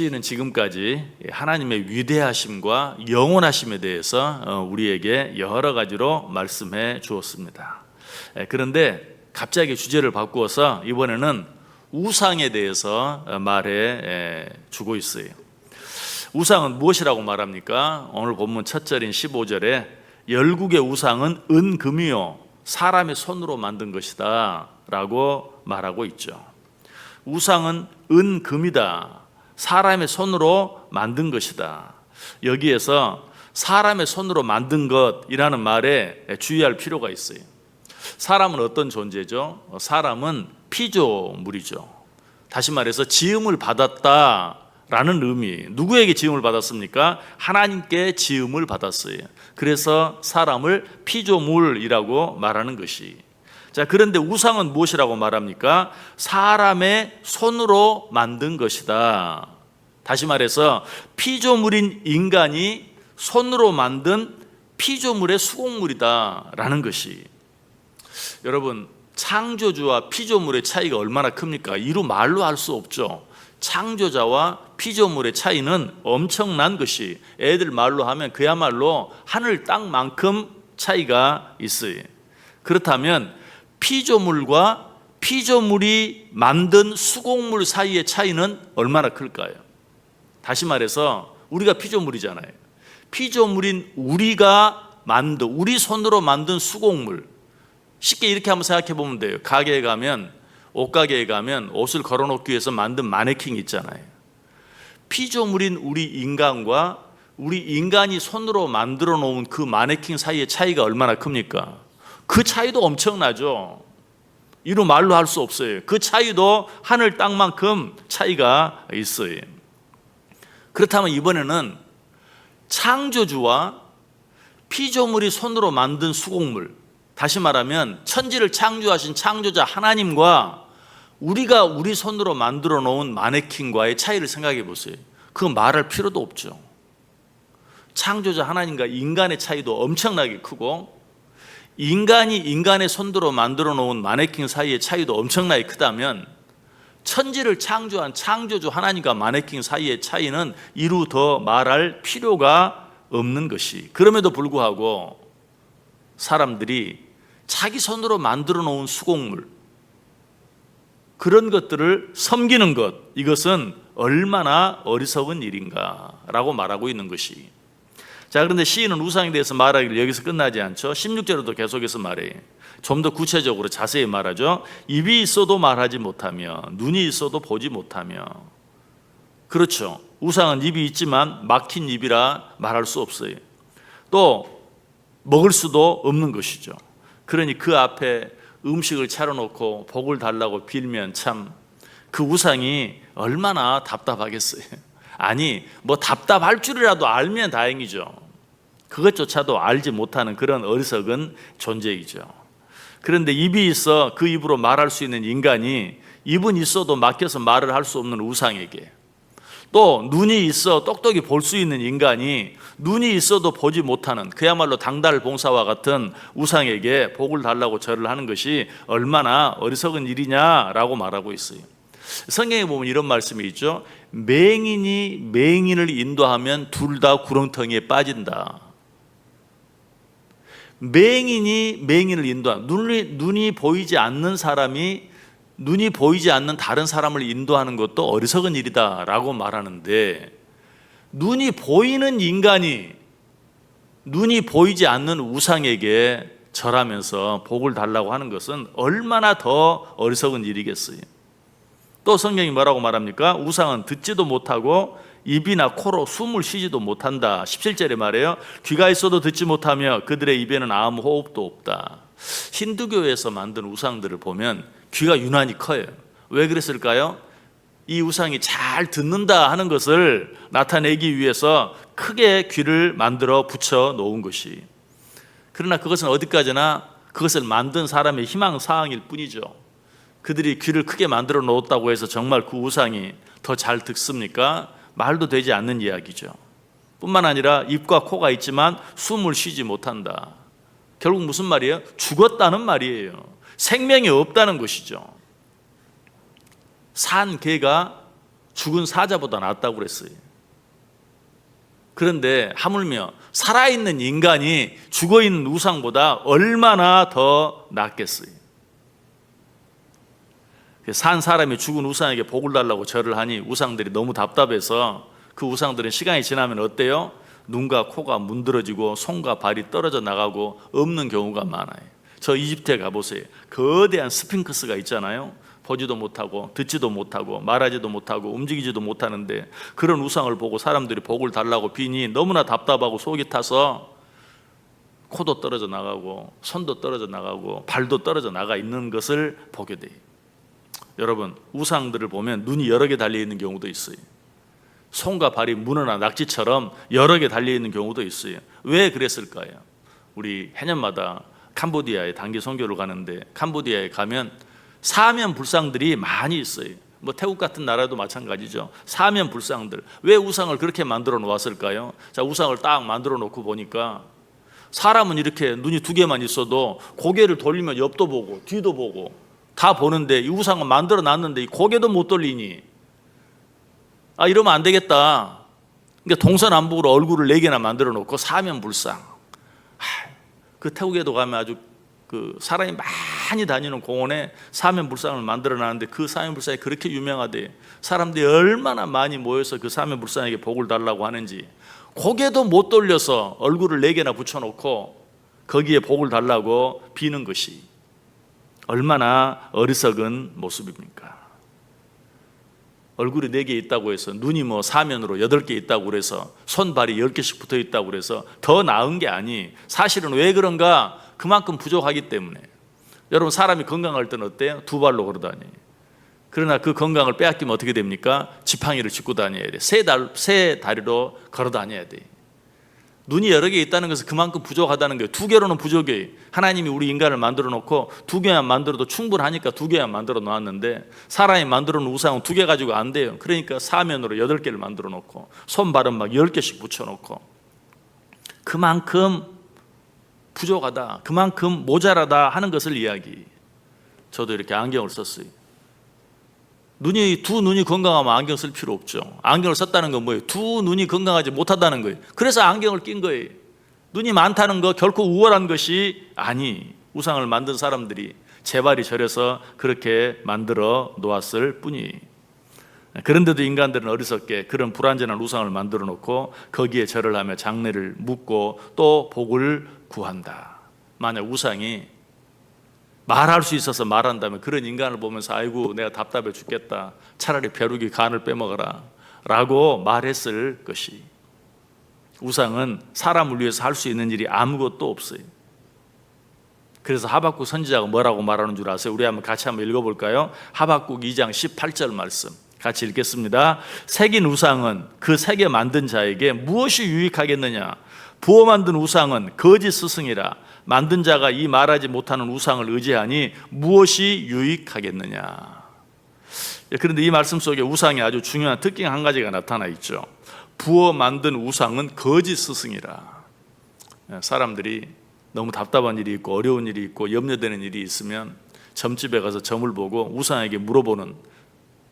시인은 지금까지 하나님의 위대하심과 영원하심에 대해서 어, 우리에게 여러 가지로 말씀해 주었습니다. 예, 그런데 갑자기 주제를 바꾸어서 이번에는 우상에 대해서 어, 말해 예, 주고 있어요. 우상은 무엇이라고 말합니까? 오늘 본문 첫 절인 15절에 열국의 우상은 은금이요 사람의 손으로 만든 것이다 라고 말하고 있죠. 우상은 은금이다. 사람의 손으로 만든 것이다. 여기에서 사람의 손으로 만든 것이라는 말에 주의할 필요가 있어요. 사람은 어떤 존재죠? 사람은 피조물이죠. 다시 말해서 지음을 받았다 라는 의미. 누구에게 지음을 받았습니까? 하나님께 지음을 받았어요. 그래서 사람을 피조물이라고 말하는 것이. 자, 그런데 우상은 무엇이라고 말합니까? 사람의 손으로 만든 것이다. 다시 말해서 피조물인 인간이 손으로 만든 피조물의 수공물이다라는 것이 여러분 창조주와 피조물의 차이가 얼마나 큽니까? 이루 말로 할 수 없죠. 창조자와 피조물의 차이는 엄청난 것이 애들 말로 하면 그야말로 하늘 땅만큼 차이가 있어요. 그렇다면 피조물과 피조물이 만든 수공물 사이의 차이는 얼마나 클까요? 다시 말해서 우리가 피조물이잖아요. 피조물인 우리가 만든 우리 손으로 만든 수공물 쉽게 이렇게 한번 생각해 보면 돼요. 가게에 가면 옷가게에 가면 옷을 걸어 놓기 위해서 만든 마네킹 있잖아요. 피조물인 우리 인간과 우리 인간이 손으로 만들어 놓은 그 마네킹 사이의 차이가 얼마나 큽니까? 그 차이도 엄청나죠. 이루 말로 할 수 없어요. 그 차이도 하늘 땅만큼 차이가 있어요. 그렇다면 이번에는 창조주와 피조물이 손으로 만든 수공물, 다시 말하면 천지를 창조하신 창조자 하나님과 우리가 우리 손으로 만들어 놓은 마네킹과의 차이를 생각해 보세요. 그 말할 필요도 없죠. 창조자 하나님과 인간의 차이도 엄청나게 크고 인간이 인간의 손으로 만들어 놓은 마네킹 사이의 차이도 엄청나게 크다면 천지를 창조한 창조주 하나님과 마네킹 사이의 차이는 이루 더 말할 필요가 없는 것이. 그럼에도 불구하고 사람들이 자기 손으로 만들어 놓은 수공물 그런 것들을 섬기는 것 이것은 얼마나 어리석은 일인가라고 말하고 있는 것이 자 그런데 시인은 우상에 대해서 말하기를 여기서 끝나지 않죠. 16절에도 계속해서 말해요 좀 더 구체적으로 자세히 말하죠. 입이 있어도 말하지 못하며 눈이 있어도 보지 못하며. 그렇죠. 우상은 입이 있지만 막힌 입이라 말할 수 없어요. 또 먹을 수도 없는 것이죠. 그러니 그 앞에 음식을 차려놓고 복을 달라고 빌면 참 그 우상이 얼마나 답답하겠어요. 아니, 뭐 답답할 줄이라도 알면 다행이죠. 그것조차도 알지 못하는 그런 어리석은 존재이죠. 그런데 입이 있어 그 입으로 말할 수 있는 인간이 입은 있어도 막혀서 말을 할 수 없는 우상에게 또 눈이 있어 똑똑히 볼 수 있는 인간이 눈이 있어도 보지 못하는 그야말로 당달 봉사와 같은 우상에게 복을 달라고 절을 하는 것이 얼마나 어리석은 일이냐라고 말하고 있어요. 성경에 보면 이런 말씀이 있죠. 맹인이 맹인을 인도하면 둘 다 구렁텅이에 빠진다. 맹인이 맹인을 인도한 눈이 눈이 보이지 않는 사람이 눈이 보이지 않는 다른 사람을 인도하는 것도 어리석은 일이다라고 말하는데 눈이 보이는 인간이 눈이 보이지 않는 우상에게 절하면서 복을 달라고 하는 것은 얼마나 더 어리석은 일이겠어요. 또 성경이 뭐라고 말합니까? 우상은 듣지도 못하고 입이나 코로 숨을 쉬지도 못한다. 17절에 말해요. 귀가 있어도 듣지 못하며 그들의 입에는 아무 호흡도 없다. 힌두교에서 만든 우상들을 보면 귀가 유난히 커요. 왜 그랬을까요? 이 우상이 잘 듣는다 하는 것을 나타내기 위해서 크게 귀를 만들어 붙여 놓은 것이. 그러나 그것은 어디까지나 그것을 만든 사람의 희망 사항일 뿐이죠. 그들이 귀를 크게 만들어 놓았다고 해서 정말 그 우상이 더 잘 듣습니까? 말도 되지 않는 이야기죠. 뿐만 아니라 입과 코가 있지만 숨을 쉬지 못한다. 결국 무슨 말이에요? 죽었다는 말이에요. 생명이 없다는 것이죠. 산 개가 죽은 사자보다 낫다고 그랬어요. 그런데 하물며 살아있는 인간이 죽어있는 우상보다 얼마나 더 낫겠어요. 산 사람이 죽은 우상에게 복을 달라고 절을 하니 우상들이 너무 답답해서 그 우상들은 시간이 지나면 어때요? 눈과 코가 문드러지고 손과 발이 떨어져 나가고 없는 경우가 많아요. 저 이집트에 가보세요. 거대한 스핑크스가 있잖아요. 보지도 못하고 듣지도 못하고 말하지도 못하고 움직이지도 못하는데 그런 우상을 보고 사람들이 복을 달라고 비니 너무나 답답하고 속이 타서 코도 떨어져 나가고 손도 떨어져 나가고 발도 떨어져 나가 있는 것을 보게 돼요. 여러분 우상들을 보면 눈이 여러 개 달려 있는 경우도 있어요. 손과 발이 문어나 낙지처럼 여러 개 달려 있는 경우도 있어요. 왜 그랬을까요? 우리 해년마다 캄보디아에 단기 선교를 가는데 캄보디아에 가면 사면 불상들이 많이 있어요. 뭐 태국 같은 나라도 마찬가지죠. 사면 불상들. 왜 우상을 그렇게 만들어 놓았을까요? 자, 우상을 딱 만들어 놓고 보니까 사람은 이렇게 눈이 두 개만 있어도 고개를 돌리면 옆도 보고 뒤도 보고 다 보는데 이 우상은 만들어 놨는데 이 고개도 못 돌리니 아 이러면 안 되겠다. 그러니까 동서남북으로 얼굴을 네 개나 만들어 놓고 사면 불상. 하, 그 태국에도 가면 아주 그 사람이 많이 다니는 공원에 사면 불상을 만들어 놨는데 그 사면 불상이 그렇게 유명하대. 사람들이 얼마나 많이 모여서 그 사면 불상에게 복을 달라고 하는지 고개도 못 돌려서 얼굴을 네 개나 붙여 놓고 거기에 복을 달라고 비는 것이 얼마나 어리석은 모습입니까? 얼굴이 네 개 있다고 해서 눈이 뭐 사면으로 여덟 개 있다고 그래서 손발이 열 개씩 붙어 있다고 그래서 더 나은 게 아니 사실은 왜 그런가 그만큼 부족하기 때문에 여러분 사람이 건강할 때는 어때요? 두 발로 걸어다니 그러나 그 건강을 빼앗기면 어떻게 됩니까? 지팡이를 짚고 다녀야 돼. 세, 달, 세 다리로 걸어 다녀야 돼. 눈이 여러 개 있다는 것은 그만큼 부족하다는 거예요. 두 개로는 부족해. 하나님이 우리 인간을 만들어 놓고 두 개만 만들어도 충분하니까 두 개만 만들어 놓았는데 사람이 만들어 놓은 우상은 두 개 가지고 안 돼요. 그러니까 사면으로 여덟 개를 만들어 놓고 손 발은 막 열 개씩 붙여 놓고 그만큼 부족하다. 그만큼 모자라다 하는 것을 이야기. 저도 이렇게 안경을 썼어요. 눈이 두 눈이 건강하면 안경 쓸 필요 없죠. 안경을 썼다는 건 뭐예요? 두 눈이 건강하지 못하다는 거예요. 그래서 안경을 낀 거예요. 눈이 많다는 거 결코 우월한 것이 아니. 우상을 만든 사람들이 제발이 저려서 그렇게 만들어 놓았을 뿐이. 그런데도 인간들은 어리석게 그런 불완전한 우상을 만들어 놓고 거기에 절을 하며 장례를 묻고 또 복을 구한다. 만약 우상이 말할 수 있어서 말한다면 그런 인간을 보면서 아이고 내가 답답해 죽겠다. 차라리 벼룩이 간을 빼먹어라. 라고 말했을 것이. 우상은 사람을 위해서 할 수 있는 일이 아무것도 없어요. 그래서 하박국 선지자가 뭐라고 말하는 줄 아세요? 우리 한번 같이 한번 읽어볼까요? 하박국 2장 18절 말씀. 같이 읽겠습니다. 새긴 우상은 그 새겨 만든 자에게 무엇이 유익하겠느냐? 부어 만든 우상은 거짓 스승이라 만든 자가 이 말하지 못하는 우상을 의지하니 무엇이 유익하겠느냐? 예, 그런데 이 말씀 속에 우상이 아주 중요한 특징 한 가지가 나타나 있죠. 부어 만든 우상은 거짓 스승이라. 예, 사람들이 너무 답답한 일이 있고 어려운 일이 있고 염려되는 일이 있으면 점집에 가서 점을 보고 우상에게 물어보는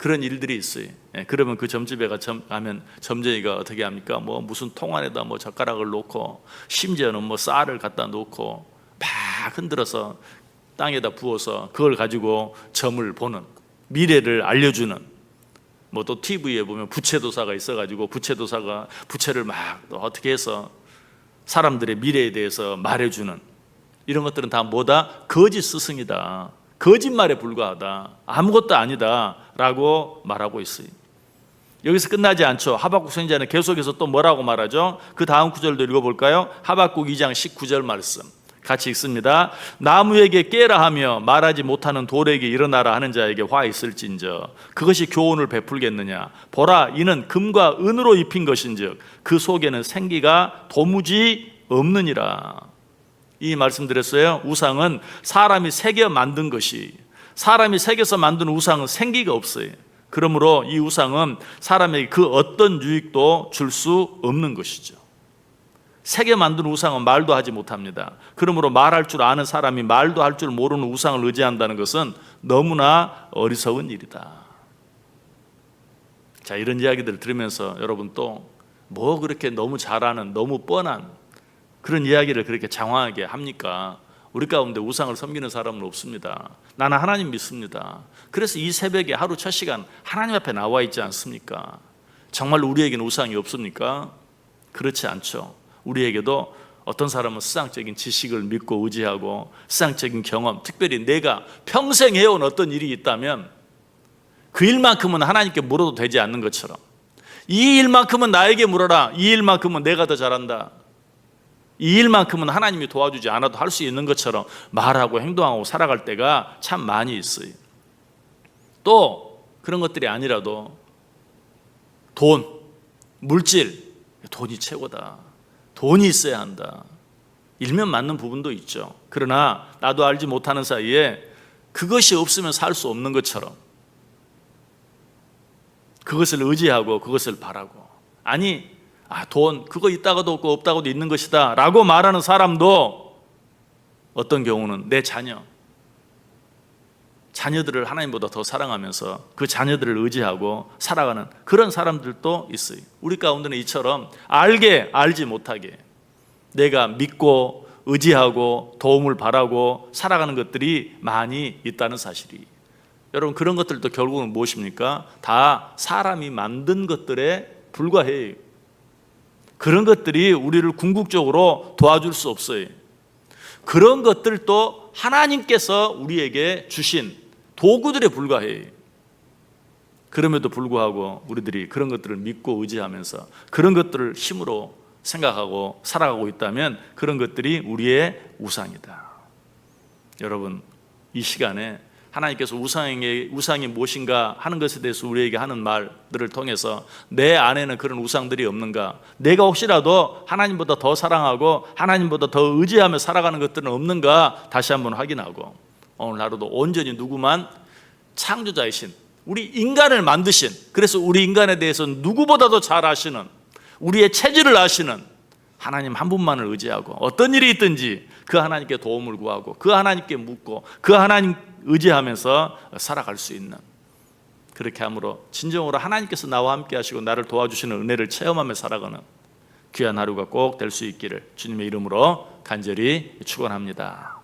그런 일들이 있어요. 예, 그러면 그 점집에 가면 점쟁이가 어떻게 합니까? 뭐 무슨 통 안에다 뭐 젓가락을 놓고 심지어는 뭐 쌀을 갖다 놓고 막 흔들어서 땅에다 부어서 그걸 가지고 점을 보는 미래를 알려주는 뭐 또 TV에 보면 부채도사가 있어가지고 부채도사가 부채를 막 어떻게 해서 사람들의 미래에 대해서 말해주는 이런 것들은 다 뭐다 거짓 스승이다. 거짓말에 불과하다. 아무것도 아니다 라고 말하고 있어요. 여기서 끝나지 않죠. 하박국 선지자는 계속해서 또 뭐라고 말하죠? 그 다음 구절도 읽어볼까요? 하박국 2장 19절 말씀. 같이 읽습니다. 나무에게 깨라 하며 말하지 못하는 돌에게 일어나라 하는 자에게 화 있을진저 그것이 교훈을 베풀겠느냐 보라 이는 금과 은으로 입힌 것인즉 그 속에는 생기가 도무지 없느니라 이 말씀 드렸어요. 우상은 사람이 새겨 만든 것이 사람이 새겨서 만든 우상은 생기가 없어요. 그러므로 이 우상은 사람에게 그 어떤 유익도 줄 수 없는 것이죠. 새겨 만든 우상은 말도 하지 못합니다. 그러므로 말할 줄 아는 사람이 말도 할 줄 모르는 우상을 의지한다는 것은 너무나 어리석은 일이다. 자 이런 이야기들을 들으면서 여러분 또 뭐 그렇게 너무 잘하는 너무 뻔한 그런 이야기를 그렇게 장황하게 합니까? 우리 가운데 우상을 섬기는 사람은 없습니다. 나는 하나님 믿습니다. 그래서 이 새벽에 하루 첫 시간 하나님 앞에 나와 있지 않습니까? 정말 우리에게는 우상이 없습니까? 그렇지 않죠. 우리에게도 어떤 사람은 수상적인 지식을 믿고 의지하고 수상적인 경험, 특별히 내가 평생 해온 어떤 일이 있다면 그 일만큼은 하나님께 물어도 되지 않는 것처럼 이 일만큼은 나에게 물어라. 이 일만큼은 내가 더 잘한다. 이 일만큼은 하나님이 도와주지 않아도 할 수 있는 것처럼 말하고 행동하고 살아갈 때가 참 많이 있어요. 또 그런 것들이 아니라도 돈, 물질, 돈이 최고다. 돈이 있어야 한다. 일면 맞는 부분도 있죠. 그러나 나도 알지 못하는 사이에 그것이 없으면 살 수 없는 것처럼 그것을 의지하고 그것을 바라고 아니 아, 돈 그거 있다가도 없고 없다가도 있는 것이다 라고 말하는 사람도 어떤 경우는 내 자녀 자녀들을 하나님보다 더 사랑하면서 그 자녀들을 의지하고 살아가는 그런 사람들도 있어요. 우리 가운데는 이처럼 알게 알지 못하게 내가 믿고 의지하고 도움을 바라고 살아가는 것들이 많이 있다는 사실이 여러분 그런 것들도 결국은 무엇입니까? 다 사람이 만든 것들에 불과해요. 그런 것들이 우리를 궁극적으로 도와줄 수 없어요. 그런 것들도 하나님께서 우리에게 주신 도구들에 불과해요. 그럼에도 불구하고 우리들이 그런 것들을 믿고 의지하면서 그런 것들을 힘으로 생각하고 살아가고 있다면 그런 것들이 우리의 우상이다. 여러분 이 시간에 하나님께서 우상이 우상이 무엇인가 하는 것에 대해서 우리에게 하는 말들을 통해서 내 안에는 그런 우상들이 없는가? 내가 혹시라도 하나님보다 더 사랑하고 하나님보다 더 의지하며 살아가는 것들은 없는가? 다시 한번 확인하고 오늘 하루도 온전히 누구만 창조자이신 우리 인간을 만드신 그래서 우리 인간에 대해서 누구보다도 잘 아시는 우리의 체질을 아시는 하나님 한 분만을 의지하고 어떤 일이 있든지 그 하나님께 도움을 구하고 그 하나님께 묻고 그 하나님 의지하면서 살아갈 수 있는 그렇게 함으로 진정으로 하나님께서 나와 함께 하시고 나를 도와주시는 은혜를 체험하며 살아가는 귀한 하루가 꼭 될 수 있기를 주님의 이름으로 간절히 축원합니다.